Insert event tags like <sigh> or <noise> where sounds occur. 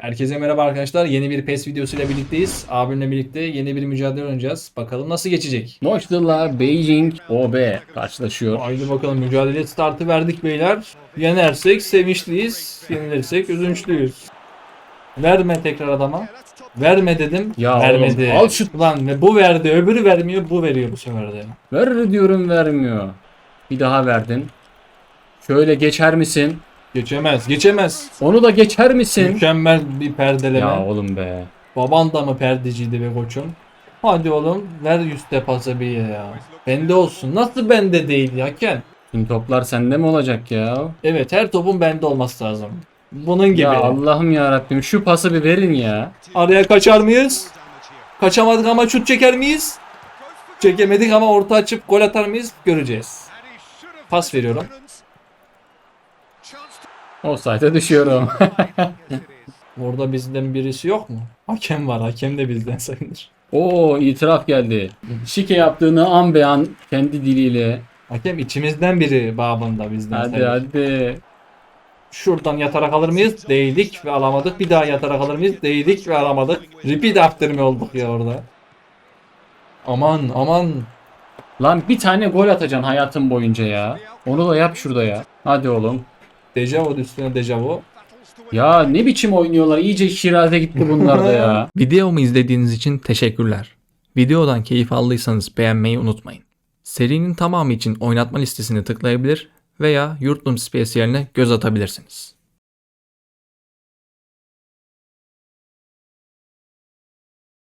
Herkese merhaba arkadaşlar. Yeni bir PES videosuyla birlikteyiz. Abimle birlikte yeni bir mücadele oynayacağız. Bakalım nasıl geçecek? Moşdullah Beijing OB karşılaşıyor. Haydi bakalım mücadele startı verdik beyler. Yenersek sevinçliyiz. Yenilirsek üzünçlüyüz. Verme tekrar adama. Verme dedim. Ya vermedi. oğlum, al şu- Ulan ve bu verdi. Öbürü vermiyor. Bu veriyor bu sefer de. Ver diyorum vermiyor. Bir daha verdin. Şöyle geçer misin? Geçemez. Geçemez. Onu da geçer misin? Mükemmel bir perdeleme. Ya oğlum be. Baban da mı perdeciydi be koçum? Hadi oğlum ver yüzde pası bir ya. Bende olsun. Nasıl bende değil ya Ken? Şimdi toplar sende mi olacak ya? Evet her topun bende olması lazım. Bunun gibi. Ya Allah'ım ya Rabbim şu pası bir verin ya. Araya kaçar mıyız? Kaçamadık ama şut çeker miyiz? Çekemedik ama orta açıp gol atar mıyız? Göreceğiz. Pas veriyorum. Offside'e düşüyorum. <laughs> Orada bizden birisi yok mu? Hakem var. Hakem de bizden sayılır. Oo itiraf geldi. Şike yaptığını an be an kendi diliyle. Hakem içimizden biri babında bizden Hadi sayılır. hadi. Şuradan yatarak alır mıyız? Değdik ve alamadık. Bir daha yatarak alır mıyız? Değdik ve alamadık. Repeat after mi olduk ya orada? Aman aman. Lan bir tane gol atacaksın hayatın boyunca ya. Onu da yap şurada ya. Hadi oğlum. Dejavu üstüne dejavu. Ya ne biçim oynuyorlar? İyice şiraze gitti bunlar da ya. <laughs> Videomu izlediğiniz için teşekkürler. Videodan keyif aldıysanız beğenmeyi unutmayın. Serinin tamamı için oynatma listesine tıklayabilir veya Yurtlum spesiyaline göz atabilirsiniz.